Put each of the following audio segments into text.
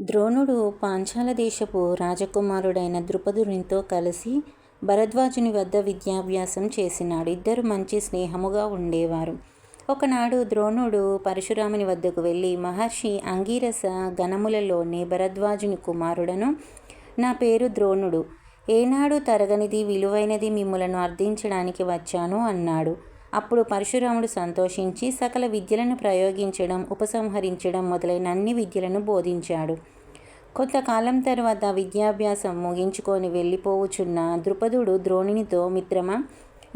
ద్రోణుడు పాంచాల దేశపు రాజకుమారుడైన ద్రుపదునితో కలిసి భరద్వాజుని వద్ద విద్యాభ్యాసం చేసినాడు. ఇద్దరు మంచి స్నేహముగా ఉండేవారు. ఒకనాడు ద్రోణుడు పరశురాముని వద్దకు వెళ్ళి మహర్షి అంగీరస గణములలోనే భరద్వాజుని కుమారుడను. నా పేరు ద్రోణుడు. ఏనాడు తరగనిది విలువైనది మిమ్ములను అర్థించడానికి వచ్చాను అన్నాడు. అప్పుడు పరశురాముడు సంతోషించి సకల విద్యలను ప్రయోగించడం, ఉపసంహరించడం మొదలైన అన్ని విద్యలను బోధించాడు. కొంతకాలం తర్వాత విద్యాభ్యాసం ముగించుకొని వెళ్ళిపోవుచున్న ద్రుపదుడు ద్రోణునితో మిత్రమా,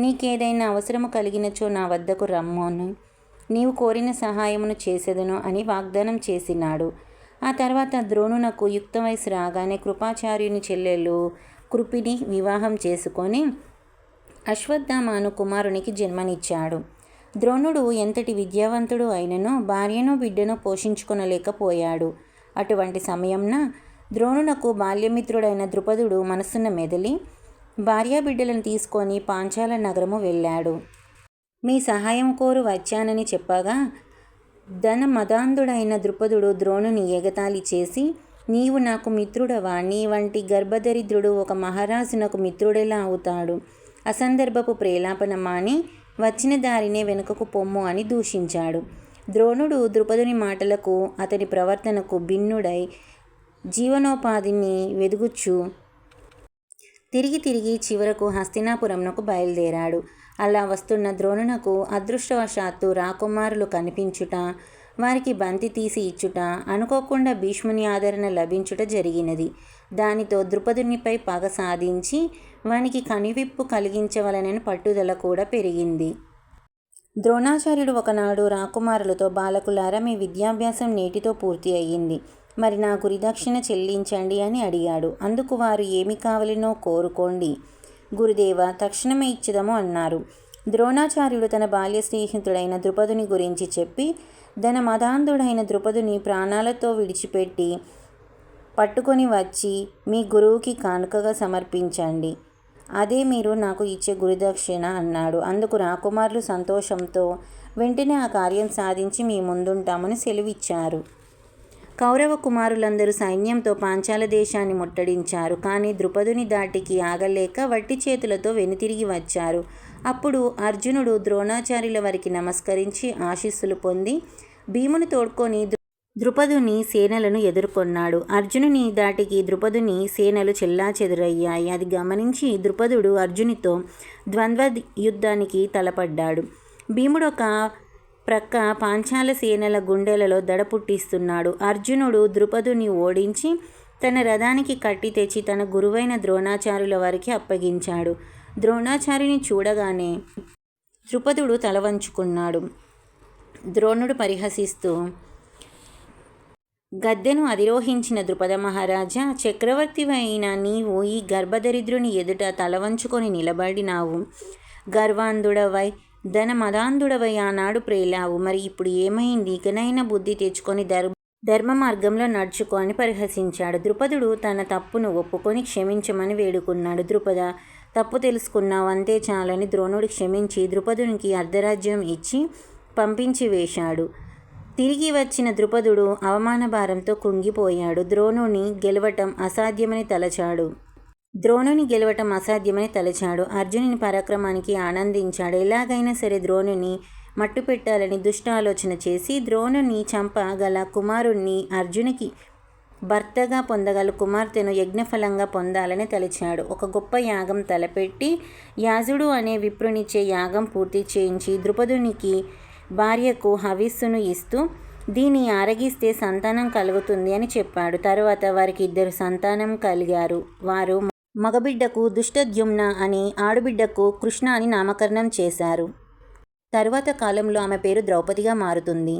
నీకేదైనా అవసరము కలిగినచో నా వద్దకు రమ్మోను నీవు కోరిన సహాయమును చేసేదను అని వాగ్దానం చేసినాడు. ఆ తర్వాత ద్రోణునకు యుక్త వయసు రాగానే కృపాచార్యుని చెల్లెలు కృపిని వివాహం చేసుకొని అశ్వత్థామాను కుమారునికి జన్మనిచ్చాడు. ద్రోణుడు ఎంతటి విద్యావంతుడు అయిననో భార్యను బిడ్డను పోషించుకొనలేకపోయాడు. అటువంటి సమయంన ద్రోణునకు బాల్యమిత్రుడైన ద్రుపదుడు మనస్సున మెదలి భార్యాబిడ్డలను తీసుకొని పాంచాల నగరము వెళ్ళాడు. మీ సహాయం కోరు వచ్చానని చెప్పగా ధన మదాంధుడైన ద్రుపదుడు ద్రోణుని ఎగతాళి చేసి నీవు నాకు మిత్రుడవా? నీ వంటి గర్భదరిద్రుడు ఒక మహారాజునకు మిత్రుడెలా అవుతాడు? అసందర్భపు ప్రేలాపన మాని వచ్చిన దారినే వెనుకకు పొమ్ము అని దూషించాడు. ద్రోణుడు ద్రుపదుని మాటలకు అతని ప్రవర్తనకు భిన్నుడై జీవనోపాధిని వెదుగుచ్చు తిరిగి తిరిగి చివరకు హస్తినాపురంనకు బయలుదేరాడు. అలా వస్తున్న ద్రోణునకు అదృష్టవశాత్తు రాకుమారులు కనిపించుట, వారికి బంతి తీసి ఇచ్చుట, అనుకోకుండా భీష్ముని ఆదరణ లభించుట జరిగినది. దానితో ద్రుపదునిపై పగ సాధించి వానికి కనివిప్పు కలిగించవలనని పట్టుదల కూడా పెరిగింది. ద్రోణాచార్యుడు ఒకనాడు రాకుమారులతో బాలకులారా మీ విద్యాభ్యాసం నేటితో పూర్తి అయ్యింది మరి నా గురిదక్షిణ చెల్లించండి అని అడిగాడు. అందుకు వారు ఏమి కావలినో కోరుకోండి గురుదేవ తక్షణమే ఇచ్చదము అన్నారు. ద్రోణాచార్యుడు తన బాల్య స్నేహితుడైన ద్రుపదుని గురించి చెప్పి తన మదాంధుడైన ద్రుపదుని ప్రాణాలతో విడిచిపెట్టి పట్టుకొని వచ్చి మీ గురువుకి కానుకగా సమర్పించండి. అదే మీరు నాకు ఇచ్చే గురుదక్షిణ అన్నాడు. అందుకు రాకుమారులు సంతోషంతో వెంటనే ఆ కార్యం సాధించి మీ ముందుంటామని సెలవిచ్చారు. కౌరవ కుమారులందరూ సైన్యంతో పాంచాల దేశాన్ని ముట్టడించారు. కానీ ద్రుపదుని దాటికి ఆగలేక వట్టి చేతులతో వెనుతిరిగి వచ్చారు. అప్పుడు అర్జునుడు ద్రోణాచార్యుల వారికి నమస్కరించి ఆశీస్సులు పొంది భీముని తోడ్కొని ద్రుపదుని సేనలను ఎదుర్కొన్నాడు. అర్జునుని దాటికి ద్రుపదుని సేనలు చెల్లా చెదురయ్యాయి అది గమనించి ద్రుపదుడు అర్జునితో ద్వంద్వ యుద్ధానికి తలపడ్డాడు. భీముడు ఒక ప్రక్క పాంచాల సేనల గుండెలలో దడ పుట్టిస్తున్నాడు. అర్జునుడు ద్రుపదుని ఓడించి తన రథానికి కట్టి తెచ్చి తన గురువైన ద్రోణాచార్యుల వారికి అప్పగించాడు. ద్రోణాచార్యుని చూడగానే ద్రుపదుడు తలవంచుకున్నాడు. ద్రోణుడు పరిహసిస్తూ గద్దెను అధిరోహించిన ద్రుపద మహారాజా! చక్రవర్తివైన నీవు ఈ గర్భదరిద్రుని ఎదుట తలవంచుకొని నిలబడినావు. గర్వాంధుడవై ధనమదాంధుడవై ఆనాడు ప్రేలావు. మరి ఇప్పుడు ఏమైంది? ఇకనైనా బుద్ధి తెచ్చుకొని ధర్ ధర్మ మార్గంలో నడుచుకొని పరిహసించాడు. ద్రుపదుడు తన తప్పును ఒప్పుకొని క్షమించమని వేడుకున్నాడు. ద్రుపద తప్పు తెలుసుకున్నావు అంతే చాలని ద్రోణుడు క్షమించి ద్రుపదునికి అర్ధరాజ్యం ఇచ్చి పంపించి వేశాడు తిరిగి వచ్చిన ద్రుపదుడు అవమానభారంతో కుంగిపోయాడు ద్రోణుని గెలవటం అసాధ్యమని తలచాడు. ద్రోణుని గెలవటం అసాధ్యమని తలచాడు. అర్జునుని పరాక్రమానికి ఆనందించాడు. ఎలాగైనా సరే ద్రోణుని మట్టుపెట్టాలని దుష్టాలోచన చేసి ద్రోణుని చంప గల కుమారుణ్ణి అర్జునికి భర్తగా పొందగల కుమార్తెను యజ్ఞఫలంగా పొందాలని తలిచాడు ఒక గొప్ప యాగం తలపెట్టి యాజుడు అనే విప్రునిచ్చే యాగం పూర్తి చేయించి ద్రుపదునికి భార్యకు హవిస్సును ఇస్తూ దీన్ని ఆరగిస్తే సంతానం కలుగుతుంది అని చెప్పాడు. తరువాత వారికి ఇద్దరు సంతానం కలిగారు. వారు మగబిడ్డకు దుష్టద్యుమ్న అని ఆడబిడ్డకు కృష్ణ అని నామకరణం చేశారు. తరువాత కాలంలో ఆమె పేరు ద్రౌపదిగా మారుతుంది.